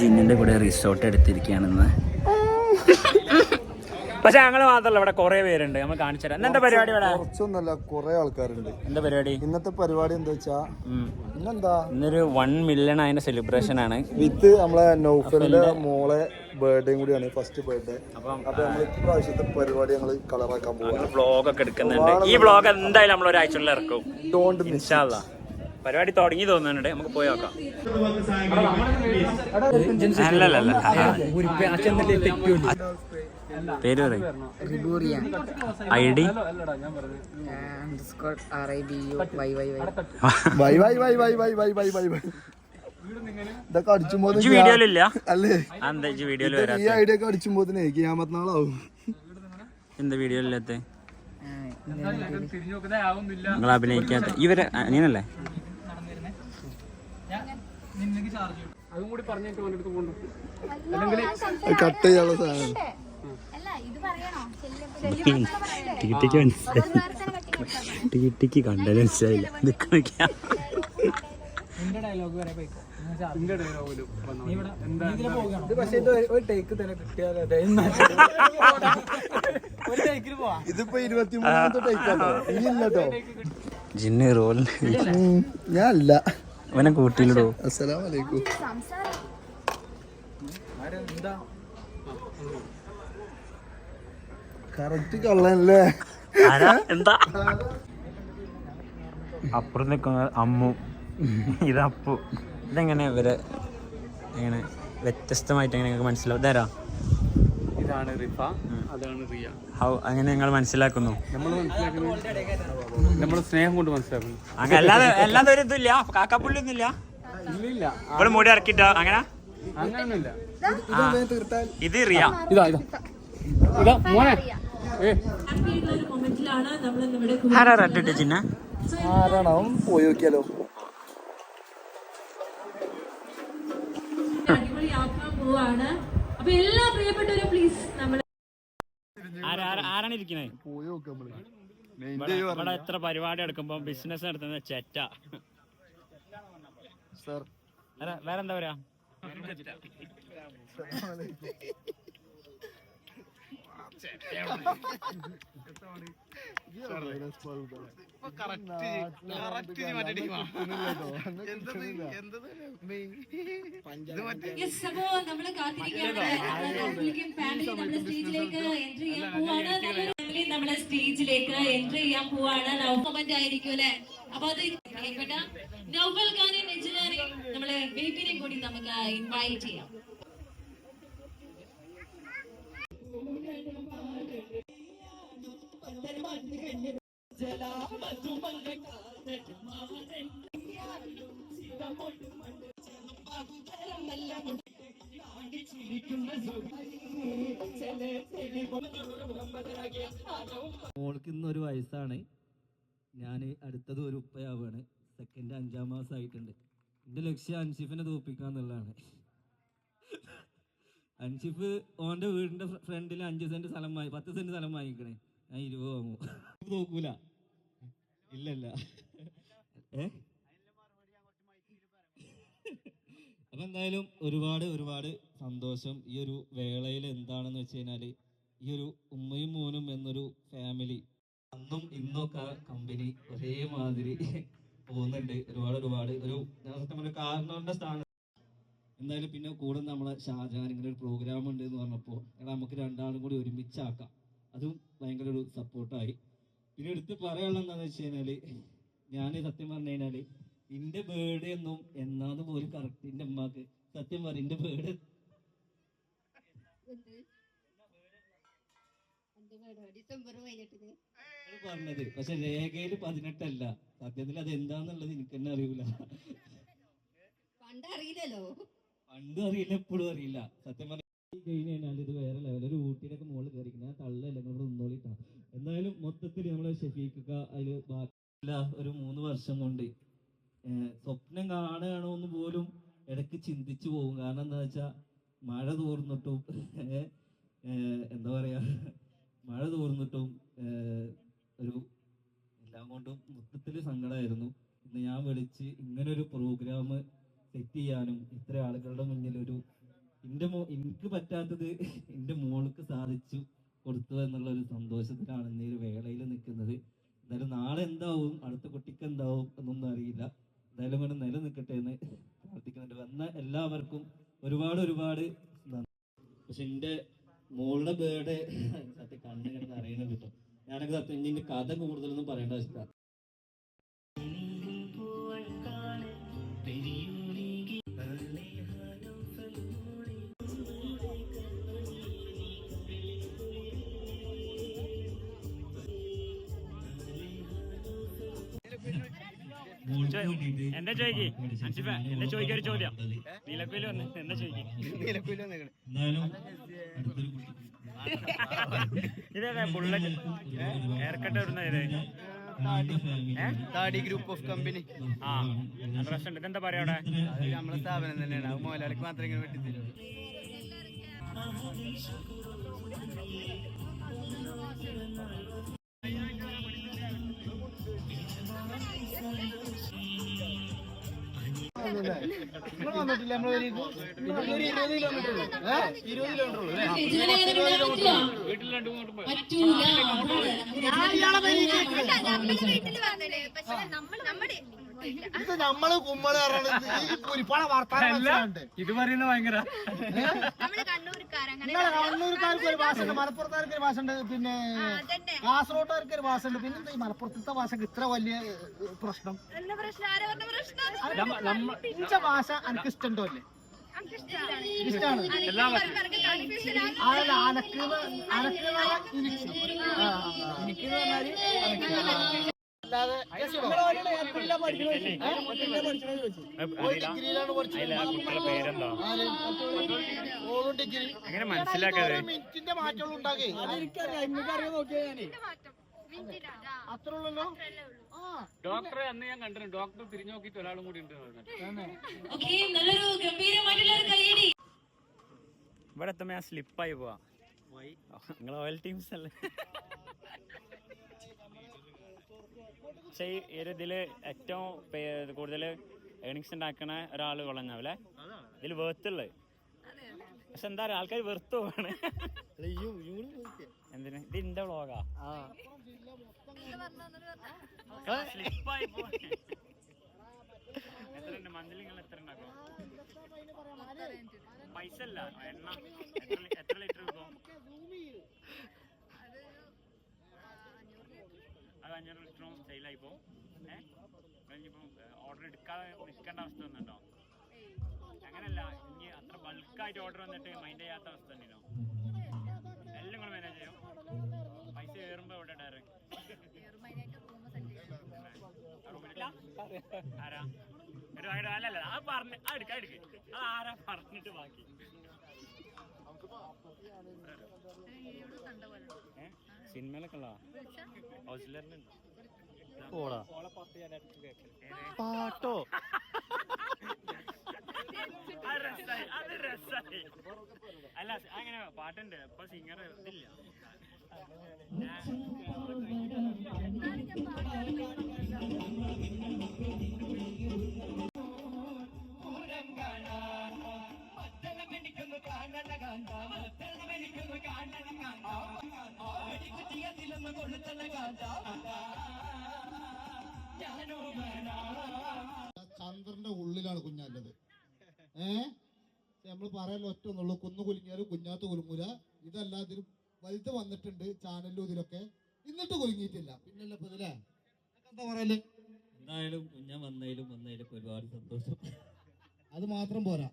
ജിന്നിന്റെ കൂടെ റിസോർട്ട് എടുത്തിരിക്കുകയാണെന്ന്. പക്ഷെ ഞങ്ങൾ മാത്രമല്ല ഇവിടെ കുറെ പേരുണ്ട്. നമ്മൾ കാണിച്ചു തരാം. എന്താ പരിപാടി ഇവിടെ? കുറച്ചൊന്നല്ല കുറെ ആൾക്കാരുണ്ട്. എന്താ പരിപാടി? ഇന്നത്തെ പരിപാടി എന്താ വെച്ചാ. ഇന്നെന്താ? ഇന്നൊരു വൺ മില്യൺ ആയതിന്റെ സെലിബ്രേഷൻ ആണ്. വിത്ത് നമ്മളെ നൗഫലിന്റെ മോളെ ബർത്ത്ഡേയും കൂടിയാണ് ഫസ്റ്റ് ബർത്ത്ഡേ അപ്പം നമ്മൾ ഇപ്രാവശ്യത്തെ പരിപാടി ഞങ്ങൾ കളറാക്കാൻ പോകും വ്ളോഗ് ഒക്കെ എടുക്കുന്നുണ്ട്. ഈ വ്ളോഗ് എന്തായാലും നമ്മൾ ഒരാഴ്ച ഇറക്കും ഡോണ്ട് മിസ് പരിപാടി തുടങ്ങി തോന്നുന്നുണ്ട്. നമുക്ക് പോയി നോക്കാം. അല്ലല്ലല്ല. പേര് ഐ ഡി ഇതൊക്കെ വീഡിയോയിൽ ഈ എന്താ നിങ്ങൾ അഭിനയിക്കാത്ത ഇവരെ അങ്ങനെയല്ലേ അതും കൂടി പറഞ്ഞിട്ട് കട്ട് ചെയ്യാനുള്ള സാധനം. ടീട്ടിക്ക് കണ്ടത് മനസ്സിലായില്ല. ഇതിപ്പോ ഇരുപത്തിമൂന്നാമത്തെ ടൈക്കാണോ ഇനി ഇല്ലട്ടോ റോൾ ഞാനല്ല. അവനെ കൂട്ടിയിലിടോ കറക്റ്റ് എന്താ? അപ്പുറം നിൽക്കുന്ന അമ്മു. ഇത് അപ്പു ഇതെങ്ങനെ ഇവരെ എങ്ങനെ വ്യത്യസ്തമായിട്ട് എങ്ങനെ മനസ്സിലാവും ഇതാരാ? ഇതാണ് റിഫ അതാണ് റിയ. ഹൗ അങ്ങനെ ഞങ്ങൾ മനസ്സിലാക്കുന്നു. നമ്മൾ മനസ്സിലാക്കുന്നത് നമ്മൾ സ്നേഹം കൊണ്ട് മനസ്സിലാക്കുന്നു. അങ്ങനെ അല്ലാതെ അല്ലാതെ ഒരു ഇതില്ല കാക്കപ്പുള്ളി ഒന്നുമില്ല ഇല്ല ഇവിടെ മുടി ഇറക്കിട്ടോ അങ്ങനെ? അങ്ങനെയൊന്നുമില്ല ഇത് റിയ. ഇതാ ഇതാ. ഇതാ മോനെ. ആരാ റെഡ് ചിന്ന ആരാണോ പോയി നോക്കിയാലോ. അടിപൊളിയാക്കാൻ പോവാണ്. അപ്പൊ എല്ലാ പ്രിയപ്പെട്ടവരും പ്ലീസ് നമ്മൾ ആരാണ് ഇരിക്കണേ? പോയി നോക്കാം നമ്മൾ ഇവിടെ എത്ര പരിപാടി എടുക്കുമ്പോ ബിസിനസ് നടത്തുന്ന ചെറ്റ. വേറെന്താ പറയാ? അപ്പോ നമ്മൾ കാത്തിരിക്കുകയാണ് സ്റ്റേജിലേക്ക് എൻട്രി ചെയ്യാൻ പോവാണ് ഫാമിലി നൗഫമന്റ് ആയിരിക്കും അല്ലെ അപ്പൊ അത് നൗഫൽ ഖാനെ എഞ്ചിനീയറിംഗ് നമ്മളെ ബേബിനെ കൂടി നമുക്ക് ഇൻവൈറ്റ് ചെയ്യാം മോൾക്ക് ഇന്നൊരു വയസ്സാണ്. ഞാൻ അടുത്തത് ഒരു ഉപ്പയാവാണ്. സെക്കൻഡ് അഞ്ചാം മാസം ആയിട്ടുണ്ട്. എന്റെ ലക്ഷ്യം അൻഷിഫിനെ തോപ്പിക്കുക എന്നുള്ളതാണ്. അൻഷിഫ് ഓന്റെ വീടിന്റെ ഫ്രണ്ടിൽ അഞ്ച് സെന്റ് സ്ഥലം വാങ്ങി പത്ത് സെന്റ് സ്ഥലം വാങ്ങിക്കണേ. ഞാൻ ഇരുപത് വാങ്ങും നോക്കൂല. ഇല്ലല്ല. ഏ? അപ്പം എന്തായാലും ഒരുപാട് ഒരുപാട് സന്തോഷം. ഈ ഒരു വേളയിൽ എന്താണെന്ന് വെച്ച് കഴിഞ്ഞാൽ ഈ ഒരു ഉമ്മയും മോനും എന്നൊരു ഫാമിലി അന്നും ഇന്നൊക്കെ കമ്പനി ഒരേമാതിരി പോകുന്നുണ്ട്. ഒരുപാട് ഒരുപാട് ഒരു ഞാൻ സത്യം പറഞ്ഞ കാരണവരുടെ സ്ഥാനം. എന്തായാലും പിന്നെ കൂടെ നമ്മളെ ഷാജഹാൻ ഇങ്ങനെ ഒരു പ്രോഗ്രാം ഉണ്ട് എന്ന് പറഞ്ഞപ്പോൾ നമുക്ക് രണ്ടാളും കൂടി ഒരുമിച്ചാക്കാം അതും ഭയങ്കര ഒരു സപ്പോർട്ടായി പിന്നെ എടുത്ത് പറയാനുള്ള എന്താണെന്ന് വെച്ച് കഴിഞ്ഞാൽ ഞാൻ സത്യം പറഞ്ഞു കഴിഞ്ഞാൽ എന്റെ ബേർഡ് എന്നും എന്നാന്ന് പോലും കറക്റ്റ് എന്റെ അമ്മയ്ക്ക് സത്യം പറയും എന്റെ ബേർഡ് പറഞ്ഞത്. പക്ഷെ രേഖയിൽ പതിനെട്ടല്ല. സത്യത്തിൽ അത് എന്താന്നുള്ളത് എനിക്ക് തന്നെ അറിയൂല. പണ്ടറിയില്ലല്ലോ. പണ്ട് അറിയില്ല എപ്പോഴും അറിയില്ല. സത്യം കഴിഞ്ഞ് കഴിഞ്ഞാൽ ഇത് വേറെ ലെവൽ ഒരു ഊട്ടിയിലൊക്കെ മുകളിൽ കയറിക്കുന്ന ഞാൻ തള്ളല്ല നിങ്ങൾ നിന്നോളിട്ടാ. എന്തായാലും മൊത്തത്തിൽ നമ്മളെ ഷെഫീഖ് അതിൽ ബാക്കിയില്ല ഒരു മൂന്ന് വർഷം കൊണ്ട്. സ്വപ്നം കാണുകയാണോ എന്ന് പോലും ഇടയ്ക്ക് ചിന്തിച്ചു പോകും. കാരണം എന്താ വെച്ചാൽ മഴ തോർന്നിട്ടും എന്താ പറയാ മഴ തോർന്നിട്ടും ഒരു എല്ലാം കൊണ്ടും മൊത്തത്തിൽ സങ്കടമായിരുന്നു ഇന്ന് ഞാൻ വിളിച്ച് ഇങ്ങനൊരു പ്രോഗ്രാം സെറ്റ് ചെയ്യാനും ഇത്ര ആളുകളുടെ മുന്നിൽ ഒരു എന്റെ മോ എനിക്ക് പറ്റാത്തത് എന്റെ മോൾക്ക് സാധിച്ചു കൊടുത്തു എന്നുള്ള ഒരു സന്തോഷത്തിലാണ് ഇന്ന് ഒരു വേളയിൽ നിൽക്കുന്നത്. എന്തായാലും നാളെ എന്താവും? അടുത്ത കുട്ടിക്ക് എന്താവും? എന്നൊന്നും അറിയില്ല. എന്തായാലും ഇവിടെ നിലനിൽക്കട്ടെ എന്ന് പ്രാർത്ഥിക്കുന്നുണ്ട്. വന്ന എല്ലാവർക്കും ഒരുപാട് ഒരുപാട് പക്ഷെ എന്റെ മോളുടെ ബേർഡേ സത്യം കണ്ണിങ്ങനെ അറിയണം കിട്ടും. ഞാനൊക്കെ സത്യം കഥ കൂടുതലൊന്നും പറയേണ്ട ആവശ്യമില്ല. എന്താ ചോദിക്ക് അൻസിഫ എന്താ ചോദിക്കുക ഒരു ചോദ്യം. നീലക്കുയിൽ വന്ന് എന്താ ചോദിക്ക് അടുത്തൊരു കുട്ടി. ഇതേതാ ബുള്ളറ്റ് ഹെയർ കട്ട് വരുന്ന ഇത്. താടി. ഗ്രൂപ്പ് ഓഫ് കമ്പനി ആ പ്രശ്നം ഇതെന്താ പറയാ അവിടെ? നമ്മളെ സ്ഥാപനം തന്നെയാണ്. അത് മുതലാളിക്ക് മാത്രമേ ഇങ്ങനെ വെട്ടിത്തരൂ. വന്നിട്ടില്ല? നമ്മളെ ഇരുപത് കിലോമീറ്റർ ഏഹ് ഇരുപത് കിലോമീറ്റർ ഉള്ളൂ അല്ലേ? പറ്റൂല. അതാണ് വീട്ടിൽ വന്നത് പക്ഷെ നമ്മൾ നമ്മുടെ ഇത് നമ്മൾ കുമ്മൾ പുലിപ്പാള മനസ്സിലാവണ്ടേ? ഇത് പറയുന്ന ഭയങ്കര നിങ്ങളെ കണ്ണൂർക്കാർക്ക് ഒരു ഭാഷയുണ്ട് മലപ്പുറത്തുകാർക്ക് ഒരു ഭാഷയുണ്ട് പിന്നെ കാസർഗോട്ടുകാർക്ക് ഒരു ഭാഷയുണ്ട് പിന്നെ ഈ മലപ്പുറത്തെ ഭാഷക്ക് ഇത്ര വലിയ പ്രശ്നം? ഇച്ച ഭാഷ എനിക്ക് ഇഷ്ടമുണ്ടോ അല്ലേ ഇഷ്ടമാണ് അതല്ല അനക്ക് അനക്ക് എനിക്ക് അല്ലാതെ ഡിഗ്രിയിലാണ്? ഓളും ഡിഗ്രി അങ്ങനെ മനസ്സിലാക്കാതെ? ഒരു മിനിറ്റിന്റെ മാറ്റമുള്ള ഉണ്ടാകേ. മാറ്റം മിനിറ്റിലാണ് അത്ര ഉള്ളല്ലോ ആ. ഡോക്ടറെ അന്ന് ഞാൻ കണ്ടിരുന്നു. ഡോക്ടർ തിരിഞ്ഞു നോക്കിയിട്ട് ഒരാളും കൂടി ഉണ്ട് എന്ന് പറഞ്ഞു. ഓക്കെ നല്ലൊരു ഗംഭീരമായിട്ടുള്ള ഒരു കൈയടി ഇവിടെ എത്തുമ്പോ ഞാൻ സ്ലിപ്പായി പോവാ. നിങ്ങൾ ഓയിൽ ടീംസ് അല്ലേ? പക്ഷേ ഈ ഒരു ഇതിൽ ഏറ്റവും കൂടുതൽ ഏണിങ്സ് ഉണ്ടാക്കണ ഒരാൾ കൊള്ളഞ്ഞാവല്ലേ ഇതിൽ വേർത്തുള്ളത് പക്ഷെ എന്താ പറയാ ആൾക്കാർ വെറുത്തു പോവാണ്. എന്തിന്? ഇത് എന്റെ വ്ളോഗാ എത്ര ഉണ്ട്? മന്ത്ലി നിങ്ങൾ എത്ര ഉണ്ടാക്കും പൈസ അല്ല എണ്ണ. എത്ര ലിറ്റർ അഞ്ഞൂറ് ലിറ്ററും സെയിലായി പോകും ഏഹ് കഴിഞ്ഞിപ്പം ഓർഡർ എടുക്കാതെ നിൽക്കേണ്ട അവസ്ഥ ഒന്നുണ്ടോ? അങ്ങനല്ല ഇനി അത്ര ബൾക്കായിട്ട് ഓർഡർ വന്നിട്ട് മൈൻഡ് ചെയ്യാത്ത അവസ്ഥ തന്നെയോ എല്ലാം കൂടെ മാനേജ് ചെയ്യും. പൈസ കയറുമ്പോ എവിടെ ഡയറക്റ്റ് ആരാ? ഒരു വാങ്ങി- അല്ലല്ല ആ പറഞ്ഞ് അത് എടുക്ക എടുക്ക്. അത് ആരാ പറഞ്ഞിട്ട് ബാക്കി? സിനിമയിലൊക്കെ ഹൗസിലറിലുണ്ട് പാട്ടോ? അത് രസായി അല്ല അങ്ങനെ പാട്ടുണ്ട് ഇപ്പൊ സിംഗർ ഇതില്ല. ചന്ദ്രന്റെ ഉള്ളിലാണ് കുഞ്ഞാന്റെത് ഏ? നമ്മൾ പറയാൻ ഒറ്റ ഒന്നുള്ളൂ കുന്നു കുലുങ്ങിയാലും കുഞ്ഞാത്ത് കുലുങ്ങൂല. ഇതല്ലാതിരും വലുത് വന്നിട്ടുണ്ട് ചാനലിലും ഇതിലൊക്കെ. എന്നിട്ട് കുലുങ്ങിയിട്ടില്ല. പിന്നല്ലേ ഇപ്പൊ ഇതിലെ? എന്താ പറയൽ? എന്തായാലും കുഞ്ഞ വന്നതിലും വന്നതിലൊക്കെ ഒരുപാട് സന്തോഷം. അത് മാത്രം പോരാ.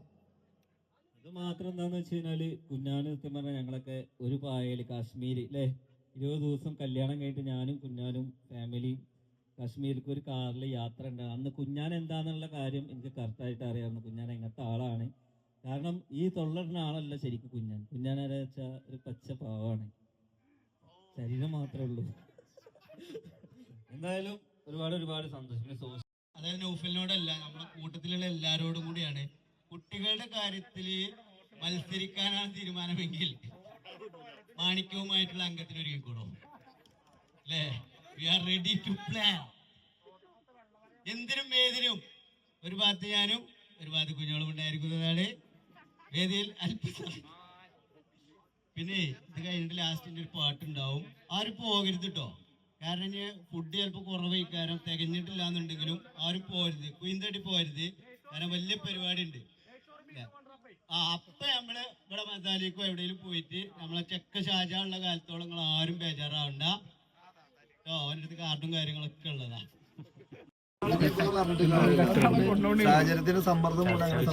അത് മാത്രം എന്താന്ന് വെച്ച് കഴിഞ്ഞാൽ കുഞ്ഞാന് സത്യം പറഞ്ഞാൽ ഞങ്ങളൊക്കെ ഒരു പായൽ കാശ്മീര് അല്ലേ ഇരുപത് ദിവസം കല്യാണം കഴിഞ്ഞിട്ട് ഞാനും കുഞ്ഞാനും ഫാമിലിയും കാശ്മീരിലേക്ക് ഒരു കാറിൽ യാത്ര ഉണ്ട്. അന്ന് കുഞ്ഞാൻ എന്താന്നുള്ള കാര്യം എനിക്ക് കറക്റ്റായിട്ട് അറിയാമായിരുന്നു. കുഞ്ഞാൻ എങ്ങനത്തെ ആളാണ്. കാരണം ഈ തൊള്ളറിന ആളല്ല ശരിക്കും കുഞ്ഞാൻ. കുഞ്ഞാൻ ആരാ വെച്ചാൽ ഒരു പച്ച പാവാണ്. ശരീരം മാത്രമേ ഉള്ളൂ. എന്തായാലും ഒരുപാട് ഒരുപാട് സന്തോഷം. അതായത് നൗഫലിനോടല്ല നമ്മുടെ കൂട്ടത്തിലുള്ള എല്ലാരോടും കൂടിയാണ് കുട്ടികളുടെ കാര്യത്തിൽ മത്സരിക്കാനാണ് തീരുമാനമെങ്കിൽ മാണിക്യവുമായിട്ടുള്ള അംഗത്തിന് ഒരുങ്ങിക്കോളൂ അല്ലേ? We are ready to plan എന്തിനും ഏതിനും ഒരു ഭാഗത്ത് ഞാനും ഒരു ഭാഗത്ത് കുഞ്ഞോളും ഉണ്ടായിരിക്കുന്നതാണ് വേദിയിൽ അല്പം പിന്നെ ഇത് കഴിഞ്ഞിട്ട് ലാസ്റ്റിന്റെ ഒരു പാട്ടുണ്ടാവും. ആരും പോകരുത് കേട്ടോ കാരണം ഇനി ഫുഡ് ചിലപ്പോൾ കുറവ് കാരണം തികഞ്ഞിട്ടില്ല എന്നുണ്ടെങ്കിലും ആരും പോരുത് കുയിന്തടി പോരുത് കാരണം വലിയ പരിപാടി ഉണ്ട് ആ അപ്പൊ നമ്മൾ ഇവിടെ മസാലിക്കോ എവിടെയെങ്കിലും പോയിട്ട് നമ്മളെ ചെക്ക ഷാജാനുള്ള കാലത്തോളം നിങ്ങൾ ആരും ബേജാറാവണ്ട. കേട്ടോ അവന്റെ അടുത്ത് കാർഡും കാര്യങ്ങളൊക്കെ ഉള്ളതാ. സാഹചര്യത്തിന് സമ്മർദ്ദം മൂലം അങ്ങനെ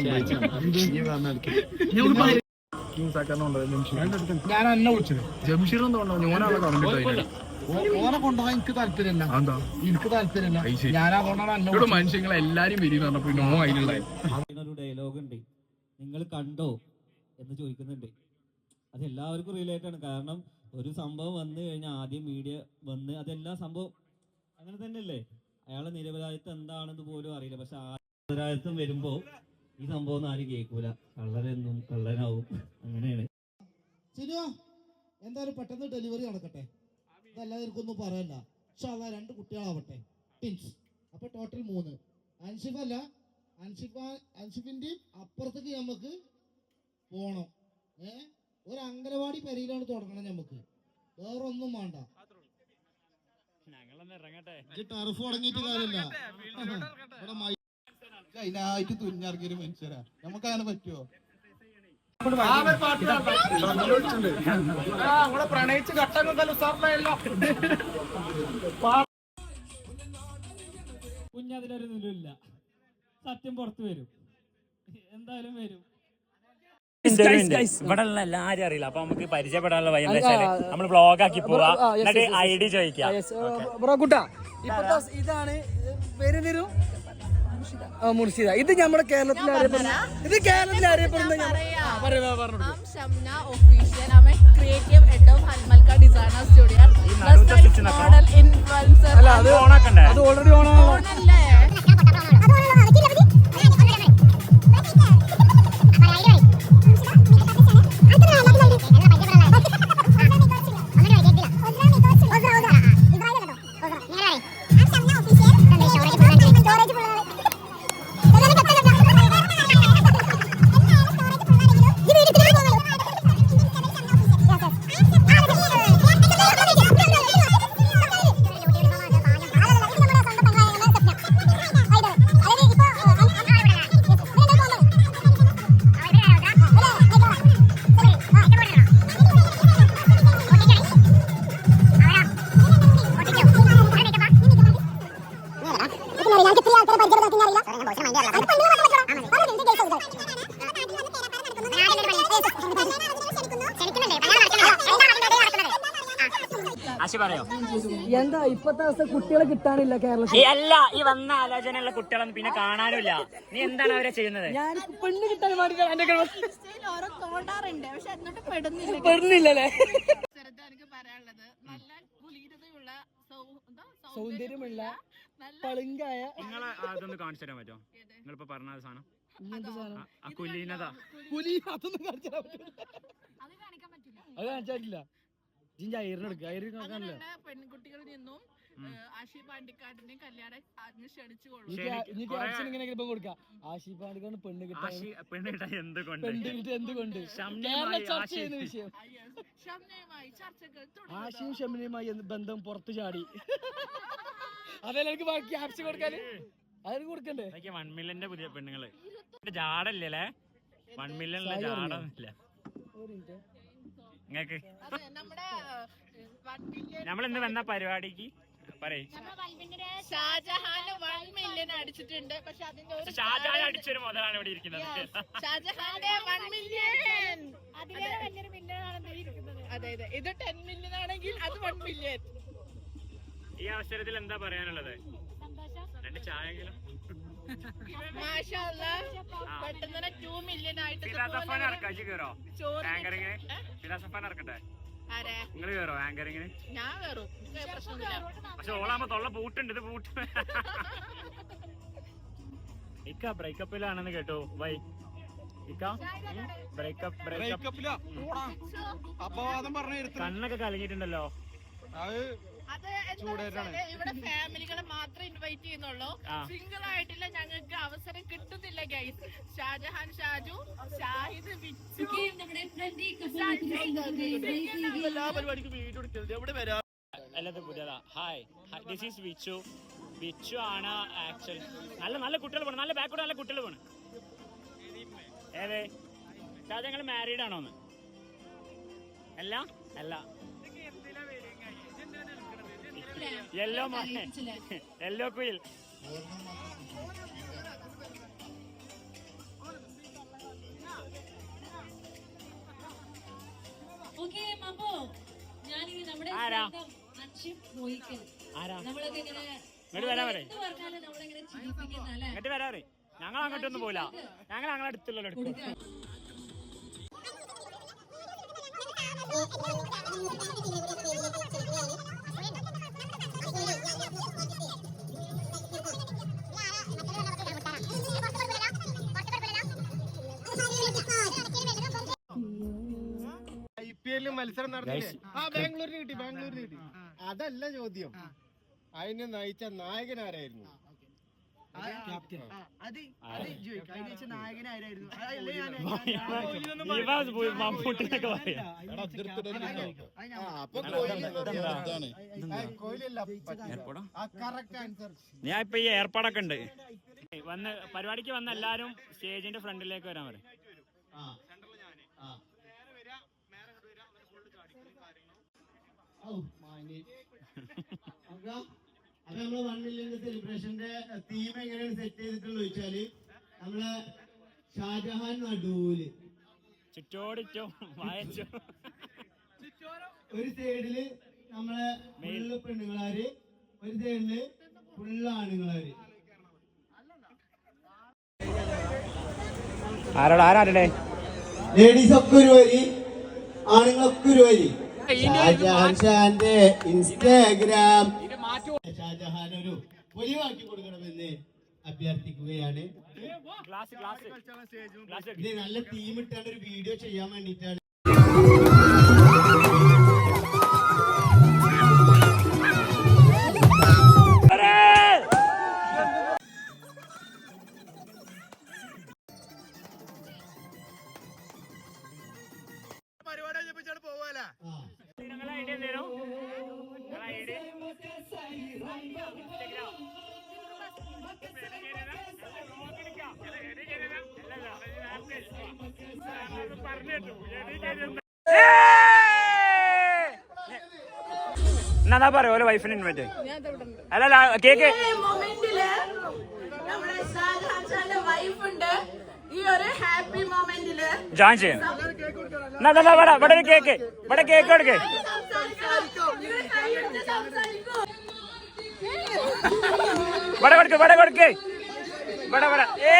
ഞാൻ എന്നെ വിളിച്ചത്. ജംഷീർ തോന്നുന്നു. ഞാനാണ് പറഞ്ഞിട്ട് ഓനെ കൊണ്ടുപോകാൻ എനിക്ക് താല്പര്യമില്ല. എനിക്ക് താല്പര്യമില്ല. ഞാൻ അതുകൊണ്ടാണ് വരും പറഞ്ഞപ്പോ നോ അതിനുള്ള ഡയലോഗ് ഉണ്ട്. നിങ്ങൾ കണ്ടോ എന്ന് ചോദിക്കുന്നുണ്ട്. അത് എല്ലാവർക്കും റിലേറ്റ് ആണ് കാരണം ഒരു സംഭവം വന്നു കഴിഞ്ഞാൽ ആദ്യം മീഡിയ വന്ന് അതെല്ലാം സംഭവം അങ്ങനെ തന്നെയല്ലേ? അയാളെ നിരപരാധിത്വം എന്താണെന്ന് പോലും അറിയില്ല. പക്ഷെ ആ നിരപരാധിത്വം വരുമ്പോ ഈ സംഭവം ഒന്നും ആരും കേൾക്കൂല. കള്ളരെന്നും കള്ളനാവും. അങ്ങനെയാണ്. എന്തായാലും പെട്ടെന്ന് ഡെലിവറി നടക്കട്ടെ. ഇതല്ലാതെ എനിക്കൊന്നും പറയണ്ട. പക്ഷെ അതാ രണ്ട് കുട്ടികളാവട്ടെ. അപ്പൊ ടോട്ടൽ മൂന്ന്. അൻഷിഫല്ല അൻഷിഫ അൻഷിഫിന്റെയും അപ്പുറത്തേക്ക് നമുക്ക് പോണം. ഏ? ഒരു അംഗനവാടി പരിയിലാണ് തുടങ്ങണം നമുക്ക് വേറെ ഒന്നും വേണ്ട ടർഫ് തുടങ്ങിയിട്ട് കാര്യമില്ല. അതിനായിട്ട് തുഞ്ഞിറങ്ങിയൊരു മനുഷ്യരാ. നമുക്ക് അങ്ങനെ പറ്റുമോ നമ്മളെ പ്രണയിച്ച് ഘട്ടങ്ങൾ സാറിനായല്ലോ കുഞ്ഞതിലൊരു നിലവില്ല. സത്യം പുറത്തു വരും. എന്തായാലും വരും. ഇവിടെ ഉള്ള എല്ലാരും അറിയില്ല. അപ്പൊ നമുക്ക് പരിചയപ്പെടാനുള്ള വഴി എന്താ വെച്ചാൽ നമ്മൾ ബ്ലോഗ് ആക്കി പോവാ. എന്നിട്ട് ഐ ഡി ചോദിക്കാം. ഇതാണ് പേര് മുർഷിദ. ഇത് നമ്മുടെ കേരളത്തിൽ അറിയപ്പെടുന്ന ഇത് കേരളത്തിൽ അറിയപ്പെടുന്ന ഞാൻ- ഓൾറെഡി പറയൂ, എന്താ അവസ്ഥ കുട്ടികളെ കിട്ടാനില്ല കേരളത്തിൽ. ഈ അല്ല ഈ വന്ന ആലോചനയുള്ള കുട്ടികളൊന്നും പിന്നെ കാണാനില്ല നീ എന്താണ് അവരെ ചെയ്യുന്നത്? ഞാൻ പെണ്ണ് കിട്ടാൻ വേണ്ടിയിട്ടാണ് എന്റെ ഇൻസ്റ്റയിൽ ഓരോ തോണ്ടാറുണ്ട്. പക്ഷെ അതിനോട്ട് പെടുന്നില്ല. പെടുന്നില്ലല്ലേ? എനിക്ക് പറയാനുള്ളത് നല്ല? സൗന്ദര്യമുള്ള നല്ല പളുങ്കായ നിങ്ങളെ അതൊന്ന് കാണിച്ചു തരാൻ പറ്റുമോ? നിങ്ങളിപ്പോ പറഞ്ഞ സാധനം? കുലീനത. പുലി അതൊന്നും കാണിച്ചു തരാൻ പറ്റില്ല. അത് കാണിക്കാൻ പറ്റില്ല. അത് കാണിച്ചിട്ടില്ല ജിഞ്ച അയറിനെടുക്കുക അയറിന് നോക്കാനല്ലേ അങ്ങനെയുള്ള പെൺകുട്ടികളിൽ നിന്നും ആഷി പാണ്ടിക്കാടിനെ കല്യാണം ആദ്യം ക്ഷണിച്ചുകൊള്ളു നീ ശരി, നീ കുറേ- ക്യാപ്ഷൻ ഇങ്ങനെ കൊടുക്കാം. കിട്ടാൻ ആശി പെണ്ണ് കിട്ടാൻ എന്തുകൊണ്ട്? എന്തുകൊണ്ട്? ഷംനയുമായി കേരളം ചർച്ച ചെയ്യുന്ന വിഷയം. ഷംനയുമായി ബന്ധം പുറത്തു ചാടി. അതല്ല എനിക്ക് ബാക്കി ക്യാപ്ഷൻ കൊടുക്കാന്? അതിന് കൊടുക്കണ്ടേ? വൺ മില്യന്റെ പുതിയ പെണ്ണുങ്ങൾ. ജാടല്ലേ വൺ അറിയോ? ജാടൊന്നുമില്ല. നമ്മൾ ഇന്ന് വന്ന പരിപാടിക്ക് പറയ്. ഷാജഹാൻ വൺ മില്യൺ അടിച്ചിട്ടുണ്ട്. പക്ഷെ അതിന്റെ ഒരു അടിച്ചൊരു മുതലാണ് ഇവിടെ ഇരിക്കുന്നത്. ഷാജഹാന്റെ വൺ മില്യൺ. അതെ. അതെ ഇത് ടെൻ മില്യൺ ആണെങ്കിൽ അത് വൺ മില്യൺ. ഈ അവസരത്തിൽ എന്താ പറയാനുള്ളത്? രണ്ട് ചായെങ്കിലും മാഷാ പെട്ടെന്ന് തന്നെ ടു മില്യൺ ആയിട്ട് ഫിലാസഫാൻ ഇറക്കാം ചോറ് ഫിലാസഫാൻ ഇറക്കട്ടെ? ആരെ? നിങ്ങൾ കേറോ ആങ്കറിങ്ങിന്? ഞാൻ കയറും പക്ഷെ ഓളാകുമ്പോ തൊള്ള പൂട്ടുണ്ട് ഇത് പൂട്ട്. ഇക്ക ബ്രേക്കപ്പിലാണെന്ന് കേട്ടു. വൈ. ഇക്ക? ബ്രേക്കപ്പ് ബ്രേക്കപ്പ് അപവാദം പറഞ്ഞു കണ്ണൊക്കെ കലങ്ങിയിട്ടുണ്ടല്ലോ. അത് വെച്ചാൽ ഇവിടെ ഫാമിലികളെ മാത്രമേ ഇൻവൈറ്റ് ചെയ്യുന്നുള്ളൂ. സിംഗിൾ ആയിട്ടില്ല ഞങ്ങൾക്ക് അവസരം കിട്ടുന്നില്ല ഗൈസ് ഷാജഹാൻ ഷാജു ഷാഹിദ് എല്ലാ പരിപാടിക്കും വീഡിയോ എടുക്കരുത്. എവിടെ വരാ? അല്ലത് പുതിയതാ. Hi this is Vichu. Vichu ആണ് ആക്ച്വൽ നല്ല നല്ല കുട്ടികൾ പോണം. നല്ല ബാക്കോട് നല്ല കുട്ടികൾ പോണം. ഏത്? ഞങ്ങൾ മാരീഡ് ആണോന്ന്? അല്ല? അല്ല. യെല്ലോ യെല്ലോ കുയിൽ അപ്പോ ഞാനിങ്ങനെ നമ്മുടെ മോയിക്കൽ ആരാ? നമ്മളൊക്കെ ഇങ്ങനെ പറഞ്ഞാലും നമ്മളിങ്ങനെ ചിരിപ്പിക്കുന്ന അല്ലേ ഞങ്ങൾ അങ്ങോട്ടൊന്നും പോയില്ല ഞങ്ങൾ ഞങ്ങളെ അടുത്തുള്ള എടുക്കും. ഐ പി എല്ലിൽ മത്സരം നടന്നില്ലേ? ആ ബാംഗ്ലൂരിന് കിട്ടി ബാംഗ്ലൂരിന് കിട്ടി. അതല്ല ചോദ്യം. അതിനെ നയിച്ച നായകൻ ആരായിരുന്നു? മമ്മൂട്ടിനൊക്കെ പറയാം. അപ്പൊ കോഹ്ലി ആൻസർ. ഞാൻ ഇപ്പൊ ഈ ഏർപ്പാടൊക്കെ ഉണ്ട്. വന്ന് പരിപാടിക്ക് വന്ന എല്ലാരും സ്റ്റേജിന്റെ ഫ്രണ്ടിലേക്ക് വരാൻ പറയും. അപ്പൊ നമ്മൾ നമ്മൾ വൺ മില്യൺ സെലിബ്രേഷന്റെ തീം എങ്ങനെയാണ് സെറ്റ് ചെയ്തിട്ടുള്ളത് വെച്ചാൽ നമ്മളെ ഷാജഹാൻ നടൂൽ ചുറ്റോടിറ്റോ വായച്ചോ. ഒരു സൈഡിൽ നമ്മളെ ഫുള്ള് പെണ്ണുങ്ങളാര് ഒരു സൈഡിൽ ഫുള്ള് ആണുങ്ങളാര്. ആരോട് ആരാടേ ലേഡീസ് ഒക്കെ ഒരു വരി ആണുങ്ങളൊക്കെ ഒരു വരി. ഷാജഹാൻ ഷാന്റെ ഇൻസ്റ്റാഗ്രാം ഷാജഹാൻ ഒരു ഒലിവാക്കി കൊടുക്കണമെന്ന് അഭ്യർത്ഥിക്കുകയാണ്. ക്ലാസ് ക്ലാസ് ക്ലാസ് ഇത് നല്ല തീമിട്ടാണ് ഒരു വീഡിയോ ചെയ്യാൻ വേണ്ടിയിട്ടാണ് എന്നാ പറയോ ഓരോ വൈഫിന് ഇൻവൈറ്റ് അല്ലല്ല കേക്ക്. ജോയിൻ എന്നാ, ഇവിടെ ഇവിടെ ഒരു കേക്ക്. ഇവിടെ കേക്ക് കൊടുക്കേ. ഇവിടെ കൊടുക്ക് ഇവിടെ കൊടുക്ക്. ഇവിടെ ഇവിടെ. ഏ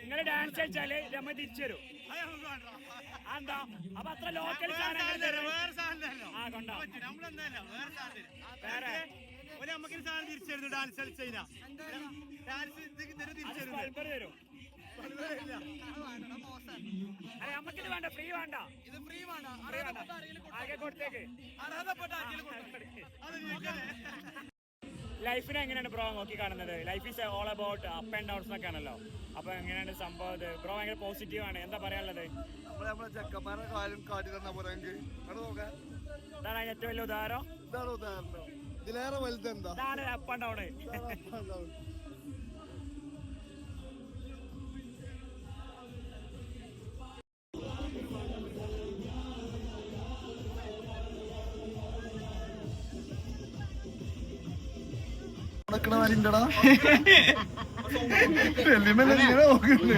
നിങ്ങൾ ഡാൻസ് കളിച്ചാൽ നമ്മൾ തിരിച്ചു തരും. എന്താ അപ്പൊ അത്ര ലോക്കൽ വേറെ നമുക്ക് സാധനം തിരിച്ചു ഡാൻസ് കളിച്ചാ ഡാൻസ് തിരിച്ചു തരും. അല്ല നമുക്കിത് വേണ്ട ഫ്രീ വേണ്ട ഇത് ഫ്രീ വേണ്ട ആകെ കൊടുത്തേക്ക് ലൈഫിനെ എങ്ങനെയാണ് ബ്രോ നോക്കി കാണുന്നത് life is all about up and downs ഒക്കെ ആണല്ലോ അപ്പൊ എങ്ങനെയാണ് സംഭവം ഇത് ബ്രോ ഭയങ്കര പോസിറ്റീവ് ആണ് എന്താ പറയാനുള്ളത് ചെക്കന്മാരുടെ കാര്യം കാട്ടി തന്നാ നോക്കാം ഇതാണ് അതിന് ഏറ്റവും വലിയ ഉദാഹരണം ഇതാണ് ഉദാഹരണം ഇതിലേറെ വലുതെന്താ അപ്പ് ആൻഡ് ഡൗൺ നടക്കണമാരിണ്ടടാ വെല്ലുമല്ല ഇങ്ങനെ നോക്കുന്നുണ്ട്